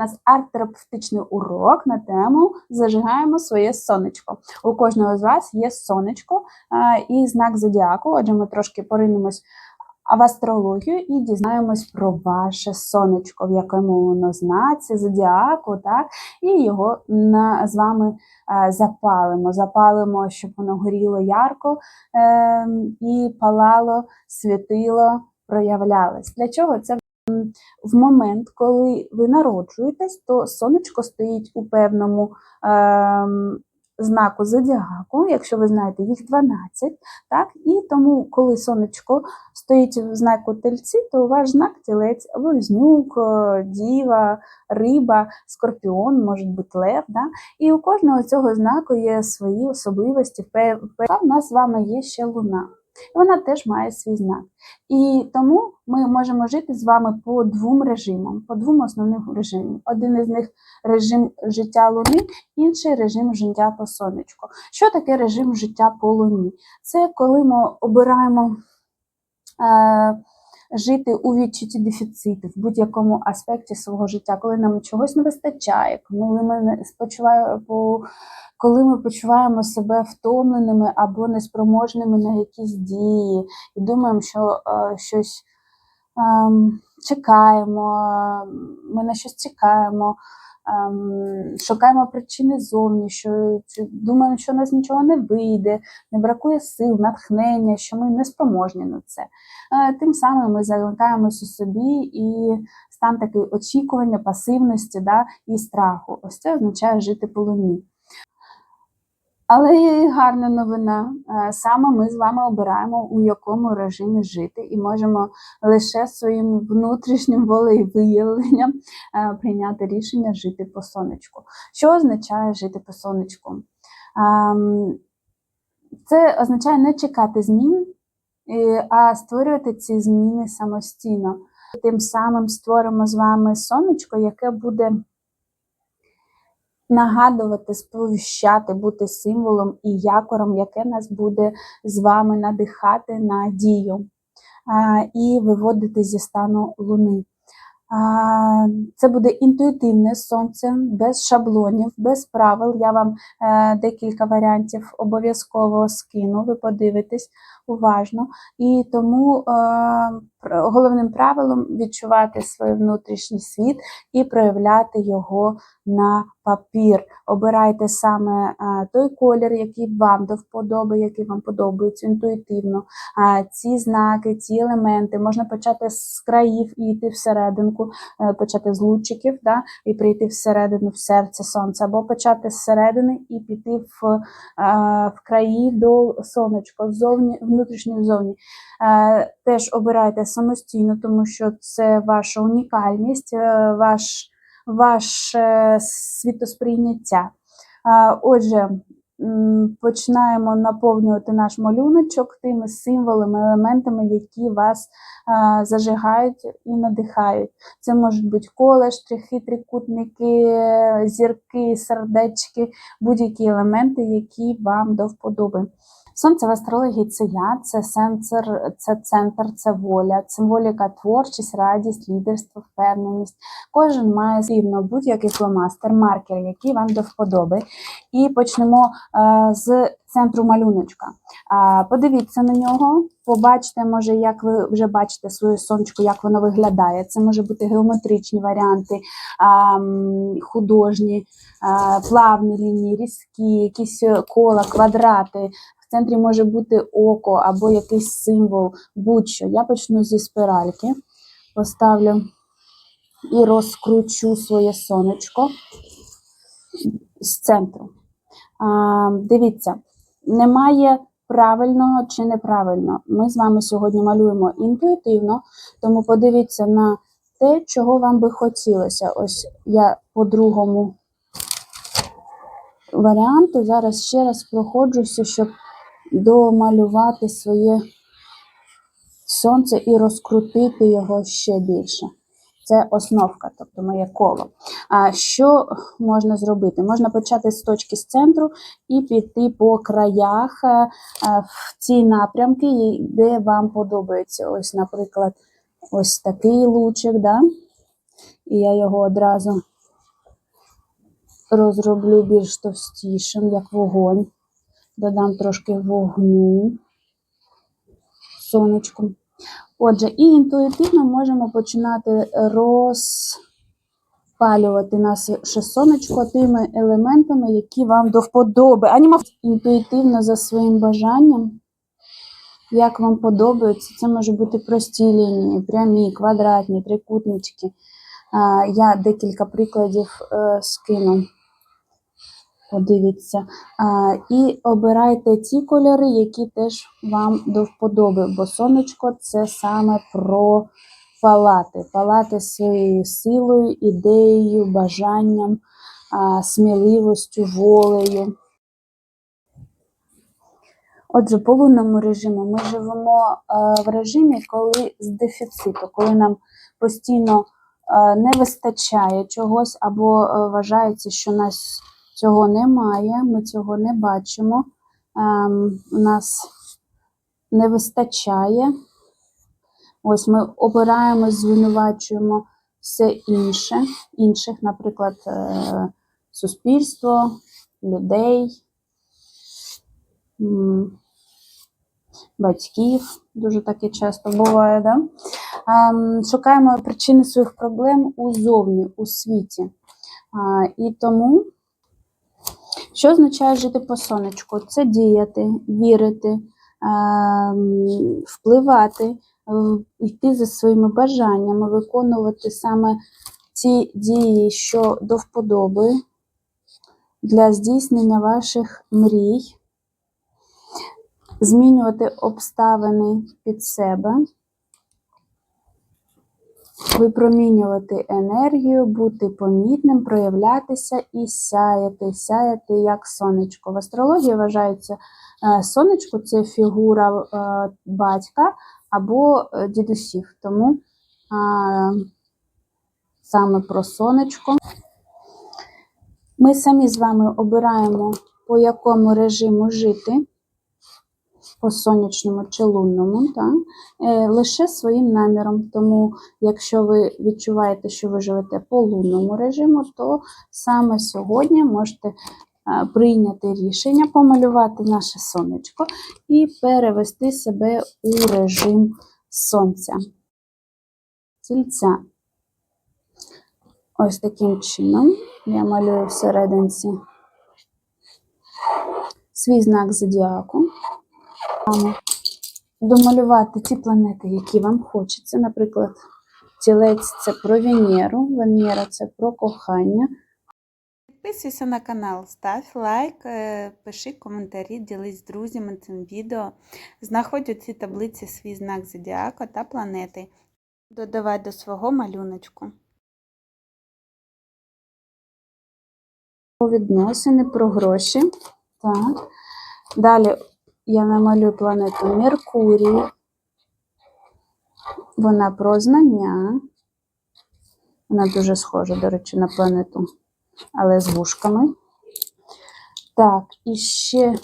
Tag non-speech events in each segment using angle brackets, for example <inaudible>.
нас арт-терапевтичний урок на тему Зажигаємо своє сонечко. У кожного з вас є сонечко а, і знак зодіаку. Отже, ми трошки поринемось в астрологію і дізнаємось про ваше сонечко, в якому воно знаці, зодіаку, так, і його на, з вами е, запалимо. Запалимо, щоб воно горіло ярко е, і палало, світило, проявлялось. Для чого це? В момент, коли ви народжуєтесь, то сонечко стоїть у певному ем, знаку зодіаку, якщо ви знаєте, їх 12, так? І тому, коли сонечко стоїть в знаку тельці, то ваш знак тілець, близнюк, е, діва, риба, скорпіон, може бути лев. Да? І у кожного цього знаку є свої особливості. В нас з вами є ще луна. Вона теж має свій знак. І тому ми можемо жити з вами по двом режимам, по двом основним режимам. Один із них режим життя Луни, інший режим життя по сонечку. Що таке режим життя по Луні? Це коли ми обираємо е, жити у відчутті дефіциту в будь-якому аспекті свого життя, коли нам чогось не вистачає, коли ми не спочуваємо по. Коли ми почуваємо себе втомленими або неспроможними на якісь дії, і думаємо, що е, щось е, чекаємо, ми на щось чекаємо, ем, шукаємо причини зовні, що думаємо, що у нас нічого не вийде, не бракує сил, натхнення, що ми не спроможні на це. Е, Тим самим ми замикаємось у собі і стан такий очікування, пасивності да, і страху. Ось це означає жити по луні. Але є і гарна новина. Е, Саме ми з вами обираємо, у якому режимі жити, і можемо лише своїм внутрішнім волевиявленням е, прийняти рішення жити по сонечку. Що означає жити по сонечку? Ем, Це означає не чекати змін, а створювати ці зміни самостійно. Тим самим створимо з вами сонечко, яке буде нагадувати, сповіщати, бути символом і якором, яке нас буде з вами надихати на дію і виводити зі стану луни. Це буде інтуїтивне сонце, без шаблонів, без правил. Я вам е, декілька варіантів обов'язково скину, ви подивитесь уважно. І тому е, головним правилом відчувати свій внутрішній світ і проявляти його на папір. Обирайте саме е, той колір, який вам до вподоби, який вам подобається інтуїтивно. А ці знаки, ці елементи можна почати з країв і йти всерединку, е, почати з лучиків, да, і прийти всередину в серце сонця, або почати зсередини і піти в, е, в краї до сонечка, ззовні, внутрішньо ззовні. Е, Теж обирайте самостійно, тому що це ваша унікальність, е, ваш, ваше світосприйняття. Отже, починаємо наповнювати наш малюночок тими символами, елементами, які вас зажигають і надихають. Це можуть бути кола, штрихи, трикутники, зірки, сердечки, будь-які елементи, які вам до вподоби. Сонце в астрології це я, це центр, це центр, це воля, символіка, творчість, радість, лідерство, впевненість. Кожен має рівно будь-який фломастер, маркер, який вам до вподоби. І почнемо е, з центру малюночка. Е, подивіться на нього, побачите, може, як ви вже бачите своє сонечко, як воно виглядає. Це може бути геометричні варіанти, м, художні, а, плавні лінії, різкі, якісь е, кола, квадрати. В центрі може бути око або якийсь символ, будь-що. Я почну зі спиральки, поставлю і розкручу своє сонечко з центру. А, дивіться, немає правильного чи неправильно. Ми з вами сьогодні малюємо інтуїтивно, тому подивіться на те, чого вам би хотілося. Ось я по другому варіанту зараз ще раз проходжуся, щоб домалювати своє сонце і розкрутити його ще більше. Це основка, тобто моє коло. А що можна зробити? Можна почати з точки з центру і піти по краях е, в ці напрямки, де вам подобається. Ось, наприклад, ось такий лучик, да? і я його одразу розроблю більш товстішим, як вогонь. Додам трошки вогню сонечком. Отже, і інтуїтивно можемо починати розпалювати наше сонечко тими елементами, які вам до вподоби. Анімо інтуїтивно за своїм бажанням. Як вам подобається, це може бути прості лінії, прямі, квадратні, трикутнички. Я декілька прикладів е, скину. Подивіться. А, І обирайте ті кольори, які теж вам до вподоби, бо сонечко це саме про палати. Палати своєю силою, ідеєю, бажанням, а, сміливостю, волею. Отже, по лунному режиму ми живемо е, в режимі, коли з дефіциту, коли нам постійно е, не вистачає чогось, або е, вважається, що нас цього немає, ми цього не бачимо, ем, у нас не вистачає. Ось ми обираємо, звинувачуємо все інше, інших, наприклад, е, суспільство, людей. батьків, дуже таке часто буває, да? Ем, Шукаємо причини своїх проблем узовні, у світі. І тому, що означає жити по сонечку? Це діяти, вірити, ем, впливати, е, йти за своїми бажаннями, виконувати саме ті дії, що до вподоби для здійснення ваших мрій змінювати обставини під себе, випромінювати енергію, бути помітним, проявлятися і сяяти, сяяти як сонечко. В астрології вважається е, сонечко це фігура е, батька або е, дідусів. Тому саме про сонечко. Ми самі з вами обираємо, по якому режиму жити по сонячному чи лунному, так? Е, лише своїм наміром. Тому, якщо ви відчуваєте, що ви живете по лунному режиму, то саме сьогодні можете е, прийняти рішення, помалювати наше сонечко і перевести себе у режим сонця. Тільця. Ось таким чином я малюю всерединці свій знак зодіаку домалювати ті планети, які вам хочеться. Наприклад, тілець це про Венеру, Венера це про кохання. Підписуйся на канал, став лайк, е, пиши коментарі, ділись з друзями цим відео. Знаходь у цій таблиці свій знак зодіака та планети. Додавай до свого малюночку. Про відносини, про гроші. Так. Далі я намалюю планету Меркурій. Вона про знання. Вона дуже схожа, до речі, на планету, але з вушками. Так, і ще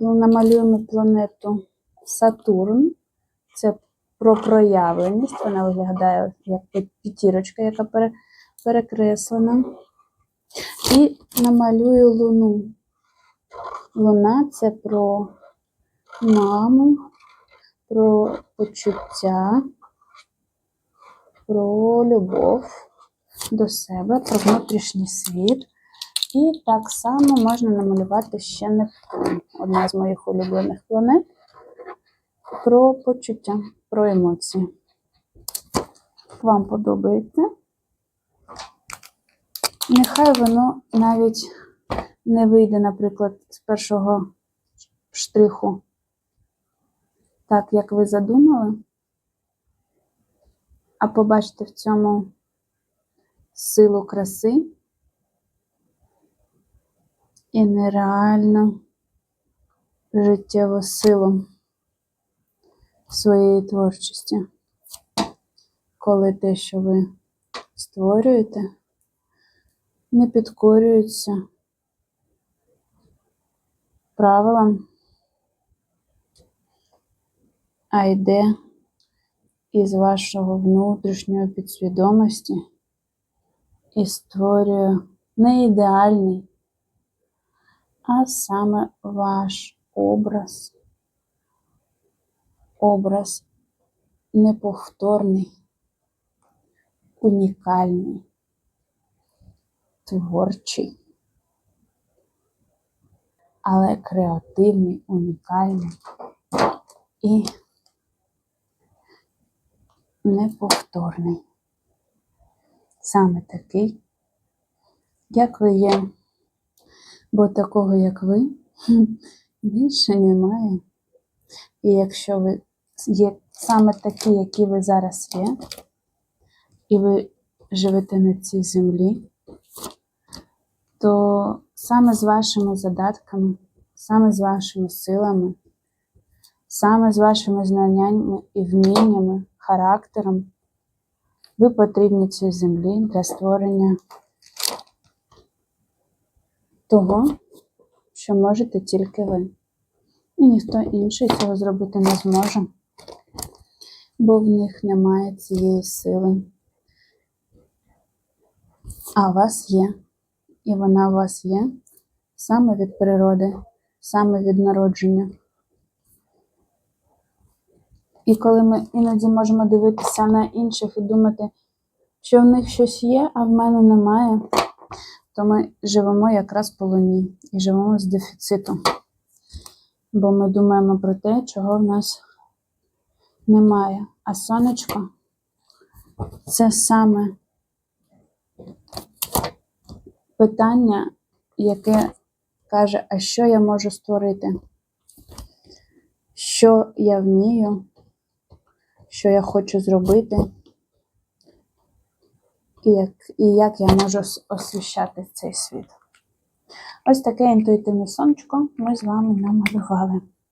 намалюємо планету Сатурн. Це про проявленість. Вона виглядає як п'ятірочка, яка перекреслена. І намалюю Луну. Луна це про маму, про почуття, про любов до себе, про внутрішній світ. І так само можна намалювати ще Нептун, одна з моїх улюблених планет, про почуття, про емоції. Вам подобається? Нехай воно навіть не вийде, наприклад, з першого штриху. Так, як ви задумали, а побачите в цьому силу краси. І нереальну життєву силу своєї творчості, коли те, що ви створюєте, не підкорюється правилам, а йде із вашого внутрішньої підсвідомості і створює не ідеальний, а саме ваш образ, образ неповторний, унікальний, творчий, але креативний, унікальний і неповторний. Саме такий, як ви є. Бо такого, як ви, <laughs> більше немає. І якщо ви є саме такі, які ви зараз є, і ви живете на цій землі, то саме з вашими задатками, саме з вашими силами, саме з вашими знаннями і вміннями, характером, ви потрібні цій землі для створення того, що можете тільки ви. І ніхто інший цього зробити не зможе, бо в них немає цієї сили. А у вас є, і вона у вас є саме від природи, саме від народження. І коли ми іноді можемо дивитися на інших і думати, що в них щось є, а в мене немає, то ми живемо якраз по луні і живемо з дефіцитом. Бо ми думаємо про те, чого в нас немає. А сонечко це саме питання, яке каже, а що я можу створити? Що я вмію, що я хочу зробити, і як, і як я можу освіщати цей світ. Ось таке інтуїтивне сонечко ми з вами намалювали.